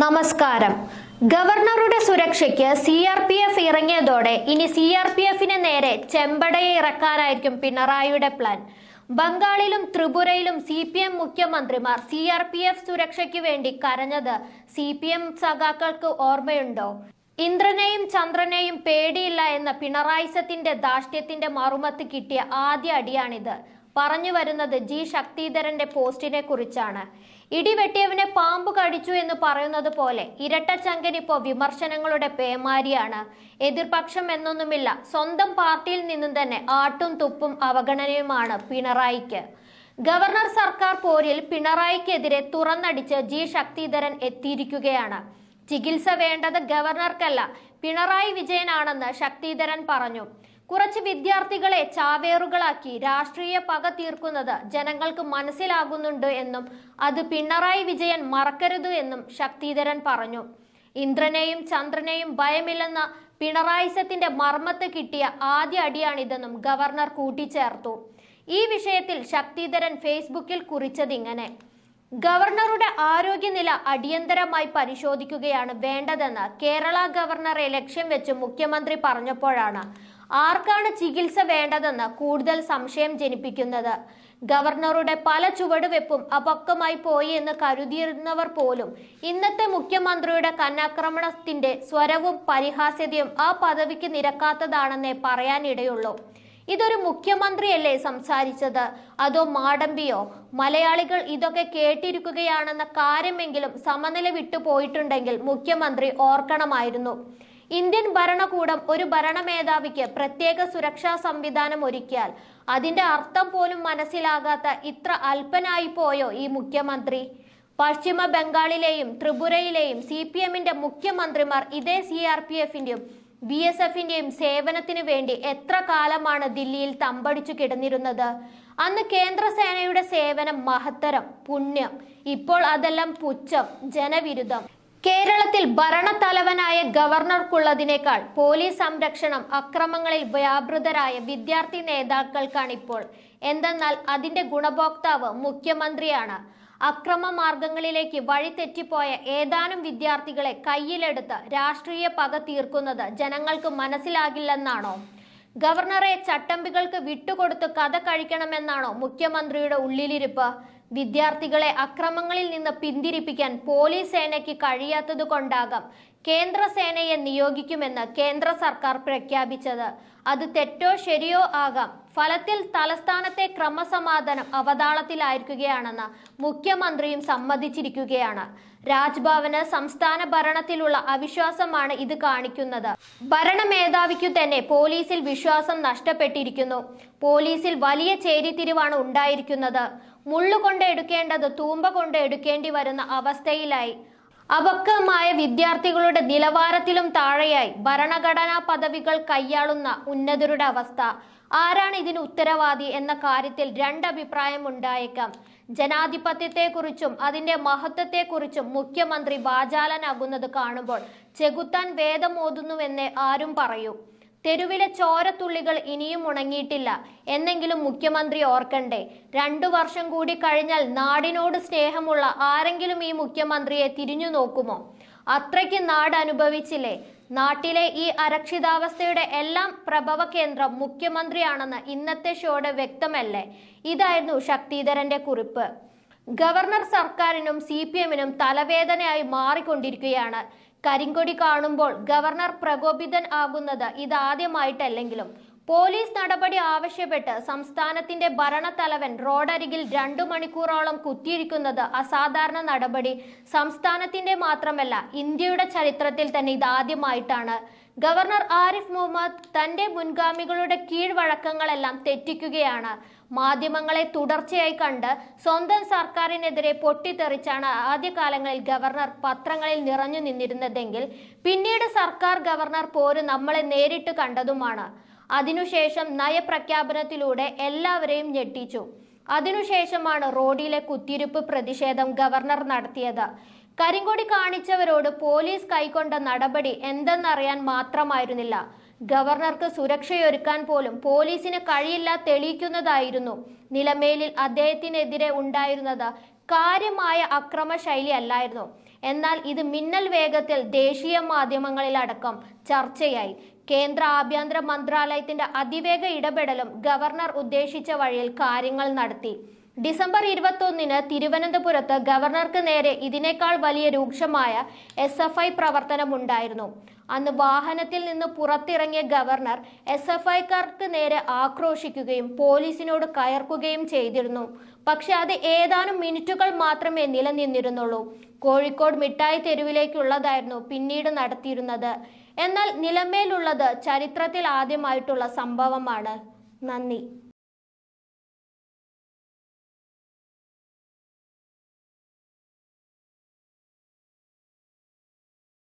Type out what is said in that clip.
നമസ്കാരം. ഗവർണറുടെ സുരക്ഷയ്ക്ക് സി ആർ പി എഫ് ഇറങ്ങിയതോടെ ഇനി സി ആർ പി എഫിന് നേരെ ചെമ്പടയെ ഇറക്കാനായിരിക്കും പിണറായിയുടെ പ്ലാൻ ബംഗാളിലും ത്രിപുരയിലും സി പി എം മുഖ്യമന്ത്രിമാർ സി ആർ പി എഫ് സുരക്ഷയ്ക്ക് വേണ്ടി കരഞ്ഞത് സി പി എം സഖാക്കൾക്ക് ഓർമ്മയുണ്ടോ? ഇന്ദ്രനെയും ചന്ദ്രനെയും പേടിയില്ല എന്ന പിണറായിസത്തിന്റെ ധാർഷ്ട്യത്തിന്റെ മറുമത്ത് കിട്ടിയ ആദ്യ അടിയാണിത്. പറഞ്ഞു വരുന്നത് ജി ശക്തിധരന്റെ പോസ്റ്റിനെ കുറിച്ചാണ്. ഇടിവെട്ടിയവനെ പാമ്പ് കടിച്ചു എന്ന് പറയുന്നത് പോലെ ഇരട്ടച്ചങ്കൻ ഇപ്പോൾ വിമർശനങ്ങളുടെ പേമാരിയാണ്. എതിർപക്ഷം എന്നൊന്നുമില്ല സ്വന്തം പാർട്ടിയിൽ നിന്നും തന്നെ ആട്ടും തുപ്പും അവഗണനയുമാണ് പിണറായിക്ക്. ഗവർണർ സർക്കാർ പോരിൽ പിണറായിക്കെതിരെ തുറന്നടിച്ച് ജി ശക്തിധരൻ എത്തിയിരിക്കുകയാണ്. ചികിത്സ വേണ്ടത് ഗവർണർക്കല്ല പിണറായി വിജയനാണെന്ന് ശക്തിധരൻ പറഞ്ഞു. കുറച്ച് വിദ്യാർത്ഥികളെ ചാവേറുകളാക്കി രാഷ്ട്രീയ പക തീർക്കുന്നത് ജനങ്ങൾക്ക് മനസ്സിലാകുന്നുണ്ട് എന്നും അത് പിണറായി വിജയൻ മറക്കരുത് എന്നും ശക്തിധരൻ പറഞ്ഞു. ഇന്ദ്രനെയും ചന്ദ്രനെയും ഭയമില്ലെന്ന പിണറായിസത്തിന്റെ മർമ്മത്ത് കിട്ടിയ ആദ്യ അടിയാണിതെന്നും ഗവർണർ കൂട്ടിച്ചേർത്തു. ഈ വിഷയത്തിൽ ശക്തിധരൻ ഫേസ്ബുക്കിൽ കുറിച്ചതിങ്ങനെ ഗവർണറുടെ ആരോഗ്യനില അടിയന്തരമായി പരിശോധിക്കുകയാണ് വേണ്ടതെന്ന് കേരള ഗവർണറെ ലക്ഷ്യം വെച്ച് മുഖ്യമന്ത്രി പറഞ്ഞപ്പോഴാണ്. ആർക്കാണ് ചികിത്സ വേണ്ടതെന്ന് കൂടുതൽ സംശയം ജനിപ്പിക്കുന്നത്. ഗവർണറുടെ പല ചുവടുവെപ്പും അപക്വമായി പോയി എന്ന് കരുതിയിരുന്നവർ പോലും ഇന്നത്തെ മുഖ്യമന്ത്രിയുടെ കന്നാക്രമണത്തിന്റെ സ്വരവും പരിഹാസ്യതയും ആ പദവിക്ക് നിരക്കാത്തതാണെന്നേ പറയാനിടയുള്ളൂ. ഇതൊരു മുഖ്യമന്ത്രിയല്ലേ സംസാരിച്ചത്? അതോ മാടമ്പിയോ? മലയാളികൾ ഇതൊക്കെ കേട്ടിരിക്കുകയാണെന്ന കാര്യമെങ്കിലും സമനില വിട്ടു പോയിട്ടുണ്ടെങ്കിൽ മുഖ്യമന്ത്രി ഓർക്കണമായിരുന്നു. ഇന്ത്യൻ ഭരണകൂടം ഒരു ഭരണമേധാവിക്ക് പ്രത്യേക സുരക്ഷാ സംവിധാനം ഒരുക്കിയാൽ അതിന്റെ അർത്ഥം പോലും മനസ്സിലാകാത്ത ഇത്ര അല്പനായി പോയോ ഈ മുഖ്യമന്ത്രി? പശ്ചിമ ബംഗാളിലെയും ത്രിപുരയിലെയും സി പി എമ്മിന്റെ മുഖ്യമന്ത്രിമാർ ഇതേ സി ആർ പി എഫിന്റെയും ബി എസ് എഫിന്റെയും സേവനത്തിനു വേണ്ടി എത്ര കാലമാണ് ദില്ലിയിൽ തമ്പടിച്ചു കിടന്നിരുന്നത്? അന്ന് കേന്ദ്രസേനയുടെ സേവനം മഹത്തരം പുണ്യം. ഇപ്പോൾ അതെല്ലാം പുച്ഛം ജനവിരുദ്ധം. കേരളത്തിൽ ഭരണത്തലവനായ ഗവർണർക്കുള്ളതിനേക്കാൾ പോലീസ് സംരക്ഷണം അക്രമങ്ങളിൽ വ്യാപൃതരായ വിദ്യാർത്ഥി നേതാക്കൾക്കാണിപ്പോൾ. എന്തെന്നാൽ അതിന്റെ ഗുണഭോക്താവ് മുഖ്യമന്ത്രിയാണ്. അക്രമ മാർഗങ്ങളിലേക്ക് വഴിതെറ്റിപ്പോയ ഏതാനും വിദ്യാർത്ഥികളെ കയ്യിലെടുത്ത് രാഷ്ട്രീയ പക തീർക്കുന്നത് ജനങ്ങൾക്ക് മനസ്സിലാകില്ലെന്നാണോ? ഗവർണറെ ചട്ടമ്പികൾക്ക് വിട്ടുകൊടുത്ത് കഥ കഴിക്കണമെന്നാണോ മുഖ്യമന്ത്രിയുടെ ഉള്ളിലിരിപ്പ്? വിദ്യാർത്ഥികളെ അക്രമങ്ങളിൽ നിന്ന് പിന്തിരിപ്പിക്കാൻ പോലീസ് സേനയ്ക്ക് കഴിയാത്തത് കൊണ്ടാകാം. കേന്ദ്ര സേനയെ നിയോഗിക്കുമെന്ന് കേന്ദ്ര സർക്കാർ പ്രഖ്യാപിച്ചത്. അത് തെറ്റോ ശരിയോ ആകാം. ഫലത്തിൽ തലസ്ഥാനത്തെ ക്രമസമാധാനം അവതാളത്തിലായിരിക്കുകയാണെന്ന് മുഖ്യമന്ത്രിയും സമ്മതിച്ചിരിക്കുകയാണ്. രാജ്ഭവന് സംസ്ഥാന ഭരണത്തിലുള്ള അവിശ്വാസമാണ് ഇത് കാണിക്കുന്നത്. ഭരണമേധാവിക്കു തന്നെ പോലീസിൽ വിശ്വാസം നഷ്ടപ്പെട്ടിരിക്കുന്നു. പോലീസിൽ വലിയ ചേരിതിരിവാണ് ഉണ്ടായിരിക്കുന്നത്. മുള്ളുകൊണ്ട് എടുക്കേണ്ടത് തൂമ്പ കൊണ്ട് എടുക്കേണ്ടി വരുന്ന അവസ്ഥയിലായി. അപക്വമായ വിദ്യാർത്ഥികളുടെ നിലവാരത്തിലും താഴെയായി ഭരണഘടനാ പദവികൾ കൈയാളുന്ന ഉന്നതരുടെ അവസ്ഥ. ആരാണ് ഇതിന് ഉത്തരവാദി എന്ന കാര്യത്തിൽ രണ്ടഭിപ്രായം ഉണ്ടായേക്കാം ജനാധിപത്യത്തെക്കുറിച്ചും അതിന്റെ മഹത്വത്തെക്കുറിച്ചും മുഖ്യമന്ത്രി വാചാലനാകുന്നത് കാണുമ്പോൾ ചെകുത്താൻ വേദം ഓതുന്നുവെന്ന് ആരും പറയൂ. തെരുവിലെ ചോരത്തുള്ളികൾ ഇനിയും ഉണങ്ങിയിട്ടില്ല. എന്നെങ്കിലും മുഖ്യമന്ത്രി ഓർക്കണ്ടേ? രണ്ടു വർഷം കൂടി കഴിഞ്ഞാൽ നാടിനോട് സ്നേഹമുള്ള ആരെങ്കിലും ഈ മുഖ്യമന്ത്രിയെ തിരിഞ്ഞു നോക്കുമോ അത്രയ്ക്ക് നാട് അനുഭവിച്ചില്ലേ നാട്ടിലെ ഈ അരക്ഷിതാവസ്ഥയുടെ എല്ലാം പ്രഭവ കേന്ദ്രം മുഖ്യമന്ത്രിയാണെന്ന് ഇന്നത്തെ ഷോയുടെ വ്യക്തമല്ലേ? ഇതായിരുന്നു ശക്തിധരന്റെ കുറിപ്പ്. ഗവർണർ സർക്കാരിനും സി പി എമ്മിനും തലവേദനയായി മാറിക്കൊണ്ടിരിക്കുകയാണ്. കരിങ്കൊടി കാണുമ്പോൾ ഗവർണർ പ്രകോപിതൻ ആകുന്നത് ഇതാദ്യമായിട്ടല്ലെങ്കിലും പോലീസ് നടപടി ആവശ്യപ്പെട്ട് സംസ്ഥാനത്തിന്റെ ഭരണത്തലവൻ റോഡരികിൽ രണ്ടു മണിക്കൂറോളം കുത്തിയിരിക്കുന്നത് അസാധാരണ നടപടി. സംസ്ഥാനത്തിന്റെ മാത്രമല്ല ഇന്ത്യയുടെ ചരിത്രത്തിൽ തന്നെ ഇതാദ്യമായിട്ടാണ് ഗവർണർ ആരിഫ് മുഹമ്മദ് തന്റെ മുൻഗാമികളുടെ കീഴ്വഴക്കങ്ങളെല്ലാം തെറ്റിക്കുകയാണ്. മാധ്യമങ്ങളെ തുടർച്ചയായി കണ്ട് സ്വന്തം സർക്കാരിനെതിരെ പൊട്ടിത്തെറിച്ചാണ് ആദ്യകാലങ്ങളിൽ ഗവർണർ പത്രങ്ങളിൽ നിറഞ്ഞു നിന്നിരുന്നതെങ്കിൽ പിന്നീട് സർക്കാർ ഗവർണർ പോര് നമ്മളെ നേരിട്ട് കണ്ടതുമാണ്. അതിനുശേഷം നയപ്രഖ്യാപനത്തിലൂടെ എല്ലാവരെയും ഞെട്ടിച്ചു. അതിനുശേഷമാണ് റോഡിലെ കുത്തിരിപ്പ് പ്രതിഷേധം ഗവർണർ നടത്തിയത്. കരിങ്കൊടി കാണിച്ചവരോട് പോലീസ് കൈക്കൊണ്ട നടപടി എന്തെന്നറിയാൻ മാത്രമായിരുന്നില്ല. ഗവർണർക്ക് സുരക്ഷയൊരുക്കാൻ പോലും പോലീസിന് കഴിയില്ല തെളിയിക്കുന്നതായിരുന്നു നിലമേലിൽ അദ്ദേഹത്തിനെതിരെ ഉണ്ടായിരുന്നത് കാര്യമായ അക്രമ ശൈലി അല്ലായിരുന്നു. എന്നാൽ ഇത് മിന്നൽ വേഗത്തിൽ ദേശീയ മാധ്യമങ്ങളിലടക്കം ചർച്ചയായി. കേന്ദ്ര ആഭ്യന്തര മന്ത്രാലയത്തിന്റെ അതിവേഗ ഇടപെടലും ഗവർണർ ഉദ്ദേശിച്ച വഴിയിൽ കാര്യങ്ങൾ നടത്തി. ഡിസംബർ ഇരുപത്തൊന്നിന് തിരുവനന്തപുരത്ത് ഗവർണർക്ക് നേരെ ഇതിനേക്കാൾ വലിയ രൂക്ഷമായ എസ് എഫ് ഐ പ്രവർത്തനമുണ്ടായിരുന്നു. അന്ന് വാഹനത്തിൽ നിന്ന് പുറത്തിറങ്ങിയ ഗവർണർ എസ് എഫ് ഐക്കാർക്ക് നേരെ ആക്രോശിക്കുകയും പോലീസിനോട് കയർക്കുകയും ചെയ്തിരുന്നു. പക്ഷെ അത് ഏതാനും മിനിറ്റുകൾ മാത്രമേ നിലനിന്നിരുന്നുള്ളൂ. കോഴിക്കോട് മിഠായി തെരുവിലേക്കുള്ളതായിരുന്നു പിന്നീട് നടത്തിയിരുന്നത്. എന്നാൽ നിലമേലുള്ളത് ചരിത്രത്തിൽ ആദ്യമായിട്ടുള്ള സംഭവമാണ്. നന്ദി.